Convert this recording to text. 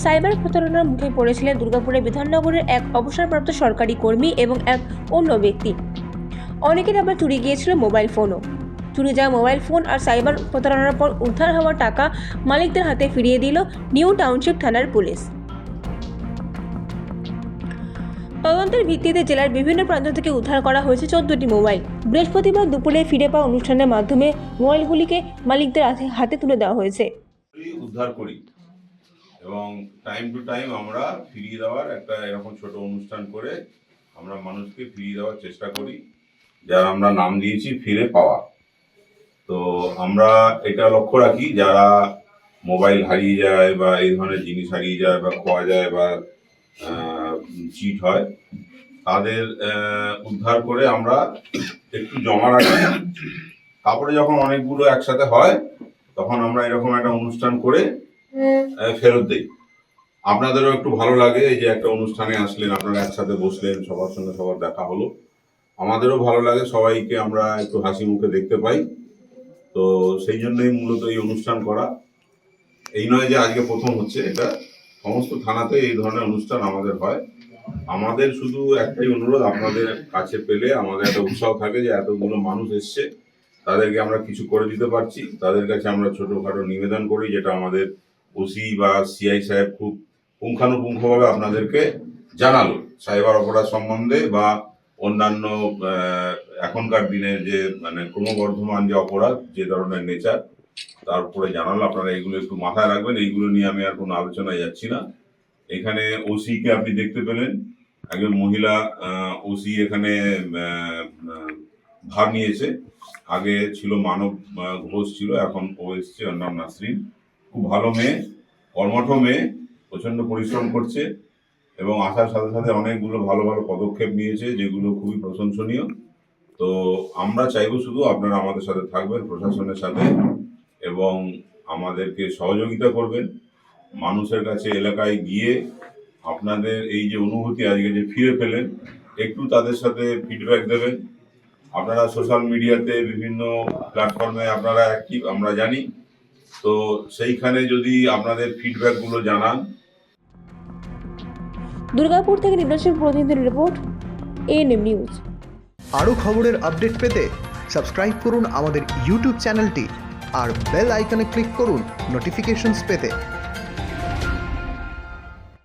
Cyber প্রতারণার মুখে পড়েছিলেন দুর্গাপুরের বিধাননগরের এক অবসরপ্রাপ্ত সরকারি কর্মী এবং এক অন্য ব্যক্তি। অনেকের আবার চুরি গিয়েছিল মোবাইল ফোনও। চুরি যাওয়া মোবাইল ফোন আর সাইবার প্রতারণার পর উদ্ধার হওয়া টাকা মালিকদের হাতে ফিরিয়ে দিল নিউ টাউনশিপ থানার পুলিশ। তদন্তের ভিত্তিতে জেলার বিভিন্ন প্রান্ত থেকে উদ্ধার করা হয়েছে চোদ্দটি মোবাইল। বৃহস্পতিবার দুপুরে ফিরে পাওয়া অনুষ্ঠানের মাধ্যমে মোবাইলগুলিকে মালিকদের হাতে- তুলে দেওয়া হয়েছে। উদ্ধার করি। এবং টাইম টু টাইম আমরা ফিরিয়ে দেওয়ার একটা এরকম ছোট অনুষ্ঠান করে আমরা মানুষকে ফিরিয়ে দেওয়ার চেষ্টা করি, যার আমরা নাম দিয়েছি ফিরে পাওয়া। তো আমরা এটা লক্ষ্য রাখি, যারা মোবাইল হারিয়ে যায় বা এই ধরনের জিনিস হারিয়ে যায় বা খোয়া যায় বা চিট হয়, তাদের উদ্ধার করে আমরা একটু জমা রাখি। তারপরে যখন অনেকগুলো একসাথে হয়, তখন আমরা এরকম একটা অনুষ্ঠান করে ফেরত দিই। আপনাদেরও একটু ভালো লাগে এই যে একটা অনুষ্ঠানে আসলেন, আপনারা একসাথে বসলেন, সবার সঙ্গে সবার দেখা হলো। আমাদেরও ভালো লাগে, সবাইকে আমরা একটু হাসি মুখে দেখতে পাই। তো সেই জন্যই মূলত এই অনুষ্ঠান করা। এই নয় যে আজকে প্রথম হচ্ছে, এটা সমস্ত থানাতে এই ধরনের অনুষ্ঠান আমাদের হয়। আমাদের শুধু একটাই অনুরোধ, আপনাদের কাছে পেলে আমাদের একটা উৎসাহ থাকে যে এতগুলো মানুষ এসছে, তাদেরকে আমরা কিছু করে দিতে পারছি। তাদের কাছে আমরা ছোটখাটো নিবেদন করি, যেটা আমাদের ওসি বা সিআই সাহেব খুব পুঙ্খানুপুঙ্খভাবে আপনাদেরকে জানালো সাইবার অপরাধ সম্বন্ধে বা অন্যান্য এখনকার দিনে যে মানে ক্রমবর্ধমান যে অপরাধ, যে ধরনের নেচার, তার উপরে জানালো। আপনারা এইগুলো একটু মাথায় রাখবেন, এইগুলো নিয়ে আমি আর কোনো আলোচনায় যাচ্ছি না। এখানে ওসি কে আপনি দেখতে পেলেন, একজন মহিলা ওসি এখানে ভাগ নিয়েছে। আগে ছিল মানব ঘোষ ছিল, এখন ও এসছে নাম নাসরিন। খুব ভালো মেয়ে, কর্মঠ মেয়ে প্রচণ্ড পরিশ্রম করছে এবং আসার সাথে সাথে অনেকগুলো ভালো ভালো পদক্ষেপ নিয়েছে, যেগুলো খুবই প্রশংসনীয়। তো আমরা চাইব শুধু আপনারা আমাদের সাথে থাকবেন, প্রশাসনের সাথে এবং আমাদেরকে সহযোগিতা করবেন। মানুষের কাছে এলাকায় গিয়ে আপনাদের এই যে অনুভূতি আজকে যে ফিরে পেলেন, একটু তাদের সাথে ফিডব্যাক দেবেন। আপনারা সোশ্যাল মিডিয়াতে বিভিন্ন প্ল্যাটফর্মে আপনারা অ্যাক্টিভ আমরা জানি তো সেইখানে যদি আপনাদের ফিডব্যাকগুলো জানান। দুর্গাপুর থেকে নির্বাচন প্রতিনিধির রিপোর্ট এএনএম নিউজ আরও খবরের আপডেট পেতে সাবস্ক্রাইব করুন আমাদের ইউটিউব চ্যানেলটি আর বেল আইকনে ক্লিক করুন নোটিফিকেশনস পেতে।